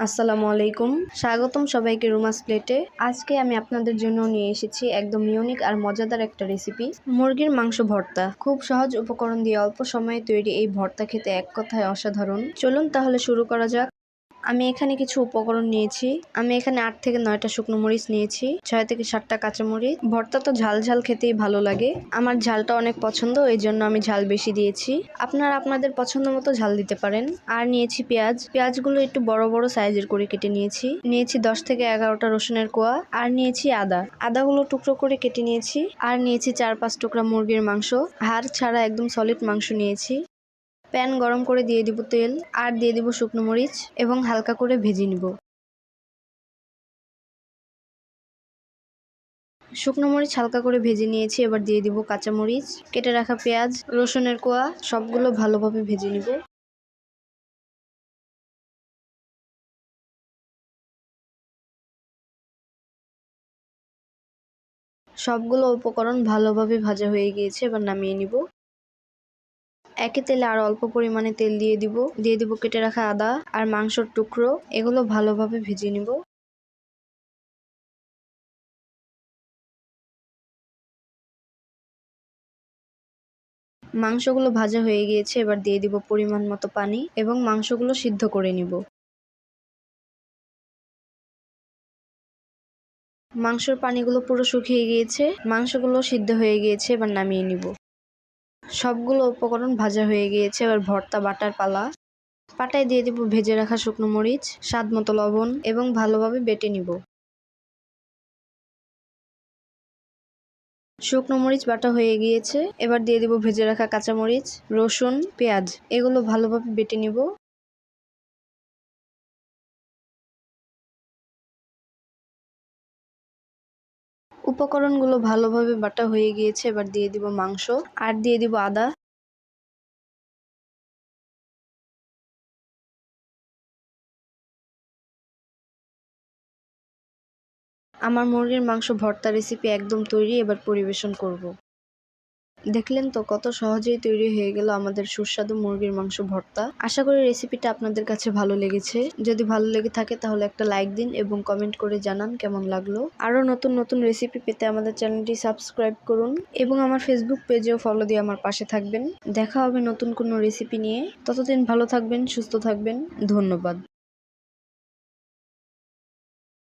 আসসালামু আলাইকুম। স্বাগতম সবাইকে রুমাস প্লেটে। আজকে আমি আপনাদের জন্য নিয়ে এসেছি একদম ইউনিক আর মজাদার একটা রেসিপি মুরগির মাংস ভর্তা। খুব সহজ উপকরণ দিয়ে অল্প সময়ে তৈরি এই ভর্তা খেতে এক কথায় অসাধারণ। চলুন তাহলে শুরু করা যাক। আমি এখানে কিছু উপকরণ নিয়েছি। আমি এখানে আট থেকে নয়টা শুকনো মরিচ নিয়েছি, ছয় থেকে সাতটা কাঁচামরিচ ভর্তা তো ঝাল ঝাল খেতেই ভালো লাগে। আমার ঝালটা অনেক পছন্দ, এই জন্য আমি ঝাল বেশি দিয়েছি। আপনারা আপনাদের পছন্দ মতো ঝাল দিতে পারেন। আর নিয়েছি পেঁয়াজ। পেঁয়াজগুলো একটু বড় বড় সাইজের করে কেটে নিয়েছি। নিয়েছি দশ থেকে এগারোটা রসুনের কোয়া। আর নিয়েছি আদা। আদাগুলো টুকরো করে কেটে নিয়েছি। আর নিয়েছি চার পাঁচ টুকরা মুরগির মাংস। হাড় ছাড়া একদম সলিড মাংস নিয়েছি। প্যান গরম করে দিয়ে দিব তেল আর দিয়ে দিব শুকনো মরিচ এবং হালকা করে ভেজে নিব। শুকনো মরিচ হালকা করে ভেজে নিয়েছি, এবার দিয়ে দিব কাঁচা মরিচ, কেটে রাখা পেঁয়াজ, রসুনের কোয়া, সবগুলো ভালোভাবে ভেজে নিব। সবগুলো উপকরণ ভালোভাবে ভাজা হয়ে গিয়েছে, এবার নামিয়ে নিব। একই তেলে আর অল্প পরিমাণে তেল দিয়ে দিব। দিয়ে দিব কেটে রাখা আদা আর মাংসর টুকরো। এগুলো ভালোভাবে ভেজে নিব। মাংসগুলো ভাজা হয়ে গিয়েছে, এবার দিয়ে দিব পরিমাণ মতো পানি এবং মাংসগুলো সিদ্ধ করে নিব। মাংসর পানিগুলো পুরো শুকিয়ে গিয়েছে। মাংসগুলো সিদ্ধ হয়ে গিয়েছে, এবার নামিয়ে নিব। সবগুলো উপকরণ ভাজা হয়ে গিয়েছে, এবার ভর্তা বাটার পালা। পাটায় দিয়ে দিব ভেজে রাখা শুকনো মরিচ, স্বাদ মতো লবণ এবং ভালোভাবে বেটে নিব। শুকনো মরিচ বাটা হয়ে গিয়েছে, এবার দিয়ে দিব ভেজে রাখা কাঁচামরিচ, রসুন, পেঁয়াজ, এগুলো ভালোভাবে বেটে নিব। উপকরণগুলো ভালোভাবে বাটা হয়ে গিয়েছে, এবার দিয়ে দিব মাংস আর দিয়ে দিব আদা আমার মুরগির মাংস ভর্তা রেসিপি একদম তৈরি, এবার পরিবেশন করব। দেখলেন তো কত সহজেই তৈরি হয়ে গেল আমাদের সুস্বাদু মুরগির মাংস ভর্তা। আশা করি রেসিপিটা আপনাদের কাছে ভালো লেগেছে। যদি ভালো লেগে থাকে তাহলে একটা লাইক দিন এবং কমেন্ট করে জানান কেমন লাগল। আরও নতুন নতুন রেসিপি পেতে আমাদের চ্যানেলটি সাবস্ক্রাইব করুন এবং আমার ফেসবুক পেজেও ফলো দিয়ে আমার পাশে থাকবেন। দেখা হবে নতুন কোনো রেসিপি নিয়ে। ততদিন ভালো থাকবেন, সুস্থ থাকবেন। ধন্যবাদ।